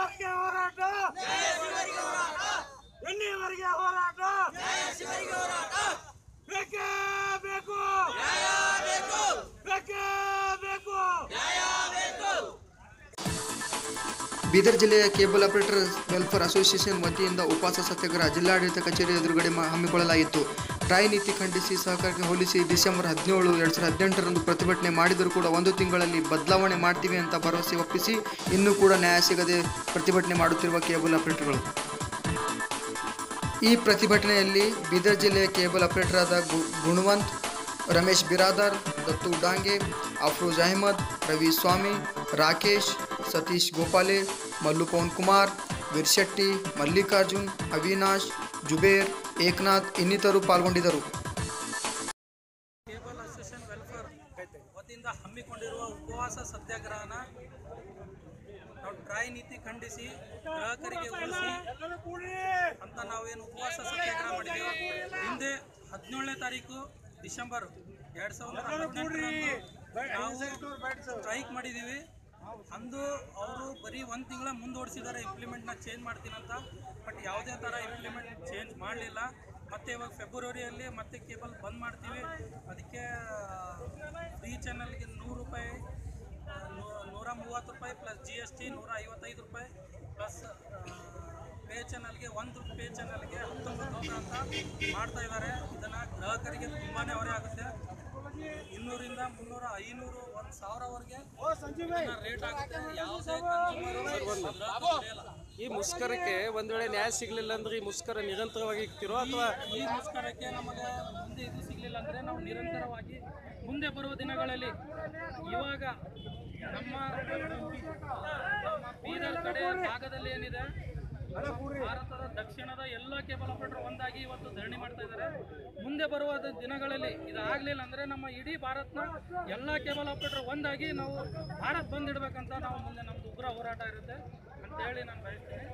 ಎನ್ನಿವರೆಗೆ ಹೋರಾಟ. ಎನ್ನಿವರೆಗೆ ಹೋರಾಟ? ಬೇಕೇ ಬೇಕು. ಬೇಕೇ ಬೇಕು. ಬೀದರ್ ಜಿಲ್ಲೆಯ ಕೇಬಲ್ ಆಪರೇಟರ್ ವೆಲ್ಫೇರ್ ಅಸೋಸಿಯೇಷನ್ ವತಿಯಿಂದ ಉಪವಾಸ ಸತ್ಯಾಗ್ರಹ ಜಿಲ್ಲಾಡಳಿತ ಕಚೇರಿ ಎದುರುಗಡೆ ಹಮ್ಮಿಕೊಳ್ಳಲಾಯಿತು ಟ್ರಾಯ್ ನೀತಿ ಖಂಡಿಸಿ ಸಹಕಾರಕ್ಕೆ ಹೋಲಿಸಿ ಡಿಸೆಂಬರ್ ಹದಿನೇಳು, ಎರಡು ಸಾವಿರದ ಹದಿನೆಂಟರಂದು ಪ್ರತಿಭಟನೆ ಮಾಡಿದರೂ ಕೂಡ ಒಂದು ತಿಂಗಳಲ್ಲಿ ಬದಲಾವಣೆ ಮಾಡ್ತೀವಿ ಅಂತ ಭರವಸೆ ಒಪ್ಪಿಸಿ ಇನ್ನೂ ಕೂಡ ನ್ಯಾಯ ಸಿಗದೆ ಪ್ರತಿಭಟನೆ ಮಾಡುತ್ತಿರುವ ಕೇಬಲ್ ಆಪರೇಟರ್ಗಳು. ಈ ಪ್ರತಿಭಟನೆಯಲ್ಲಿ ಬೀದರ್ ಜಿಲ್ಲೆಯ ಕೇಬಲ್ ಆಪರೇಟರ್ ಆದ ಗುಣವಂತ್, ರಮೇಶ್ ಬಿರಾದಾರ್, ದತ್ತು ಡಾಂಗೆ, ಅಫ್ರೋಜ್ ಅಹಮದ್, ರವಿ ಸ್ವಾಮಿ, ರಾಕೇಶ್, ಸತೀಶ್ ಗೋಪಾಲೆ, ಮಲ್ಲು ಪವನ್ ಕುಮಾರ್, ವೀರ್ಶೆಟ್ಟಿ, ಮಲ್ಲಿಕಾರ್ಜುನ್, ಅವಿನಾಶ್ ಜುಬೇರ್, ಏಕನಾಥ್ ಇನ್ನಿತರು ಪಾಲ್ಗೊಂಡಿದ್ದರು. ಕೇಬಲ್ ಅಸೋಸಿಯೇಷನ್ ವೆಲ್ಫೇರ್ ವತಿಯಿಂದ ಹಮ್ಮಿಕೊಂಡಿರುವ ಉಪವಾಸ ಸತ್ಯಾಗ್ರಹನ ನಾವು ಟ್ರಾಯ್ ನೀತಿ ಖಂಡಿಸಿ, ಗ್ರಾಹಕರಿಗೆ ಉಳಿಸಿ ಅಂತ ನಾವೇನು ಉಪವಾಸ ಸತ್ಯಾಗ್ರಹ ಮಾಡಿದ್ದೇವೆ ಹಿಂದೆ ಹದಿನೇಳನೇ ತಾರೀಕು ಡಿಸೆಂಬರ್ ಎರಡು ಸಾವಿರದ ಹದಿನೆಂಟರಂದು ನಾವು ಸ್ಟ್ರೈಕ್ ಮಾಡಿದ್ದೀವಿ. ಅಂದು ಅವರು ಬರೀ ಒಂದು ತಿಂಗಳ ಮುಂದೂಡಿಸಿದ್ದಾರೆ ಇಂಪ್ಲಿಮೆಂಟ್ನ ಚೇಂಜ್ ಮಾಡ್ತೀನಂತ. ಬಟ್ ಯಾವುದೇ ಥರ ಇಂಪ್ಲಿಮೆಂಟ್ ಚೇಂಜ್ ಮಾಡಲಿಲ್ಲ. ಮತ್ತೆ ಇವಾಗ ಫೆಬ್ರವರಿಯಲ್ಲಿ ಮತ್ತೆ ಕೇಬಲ್ ಬಂದ್ ಮಾಡ್ತೀವಿ. ಅದಕ್ಕೆ ಫ್ರೀ ಚಾನಲ್ಗೆ ನೂರು ರೂಪಾಯಿ ನೂರ ಮೂವತ್ತು ರೂಪಾಯಿ ಪ್ಲಸ್ ಜಿ ಎಸ್ ಟಿ ನೂರ ಐವತ್ತೈದು ರೂಪಾಯಿ ಪ್ಲಸ್ ಪೇ ಚಾನಲ್ಗೆ ಒಂದು ಪೇ ಚಾನಲ್ಗೆ ಹತ್ತೊಂಬತ್ತು ರೂಪಾಯಿ ಅಂತ ಮಾಡ್ತಾ ಇದ್ದಾರೆ ಇದನ್ನು ಗ್ರಾಹಕರಿಗೆ ತುಂಬಾ ಹೊರೆ ಆಗುತ್ತೆ. ಇನ್ನೂರಿಂದ ಮುನ್ನೂರ ಐನೂರು ಒಂದು ಸಾವಿರವರೆಗೆ ರೇಟ್ ಆಗುತ್ತೆ. ಯಾವುದೇ ಈ ಮುಷ್ಕರಕ್ಕೆ ಒಂದ್ ವೇಳೆ ನ್ಯಾಯ ಸಿಗ್ಲಿಲ್ಲ ಅಂದ್ರೆ ಈ ಮುಷ್ಕರ ನಿರಂತರವಾಗಿ ಇಕ್ತಿರೋ ಅಥವಾ ಈ ಮುಷ್ಕರಕ್ಕೆ ನಮಗೆ ಮುಂದೆ ಇದು ಸಿಗಲಿಲ್ಲ ಅಂದ್ರೆ ನಾವು ನಿರಂತರವಾಗಿ ಮುಂದೆ ಬರುವ ದಿನಗಳಲ್ಲಿ ಇವಾಗ ನಮ್ಮ ನಮ್ಮ ಬೀದರ್ ಕಡೆ ಭಾಗದಲ್ಲಿ ಏನಿದೆ, ಭಾರತದ ದಕ್ಷಿಣದ ಎಲ್ಲ ಕೇಬಲ್ ಆಪರೇಟರ್ ಒಂದಾಗಿ ಇವತ್ತು ಧರಣಿ ಮಾಡ್ತಾ ಇದ್ದಾರೆ. ಮುಂದೆ ಬರುವ ದಿನಗಳಲ್ಲಿ ಇದಾಗಲಿಲ್ಲ ಅಂದರೆ ನಮ್ಮ ಇಡೀ ಭಾರತನ ಎಲ್ಲ ಕೇಬಲ್ ಆಪರೇಟರ್ ಒಂದಾಗಿ ನಾವು ಭಾರತ್ ಬಂದಿಡ್ಬೇಕಂತ ನಾವು ಮುಂದೆ ನಮ್ಮದು ಉಗ್ರ ಹೋರಾಟ ಇರುತ್ತೆ. ಹೇಳಿ ನಾನು ಬಯಸ್ತೀನಿ.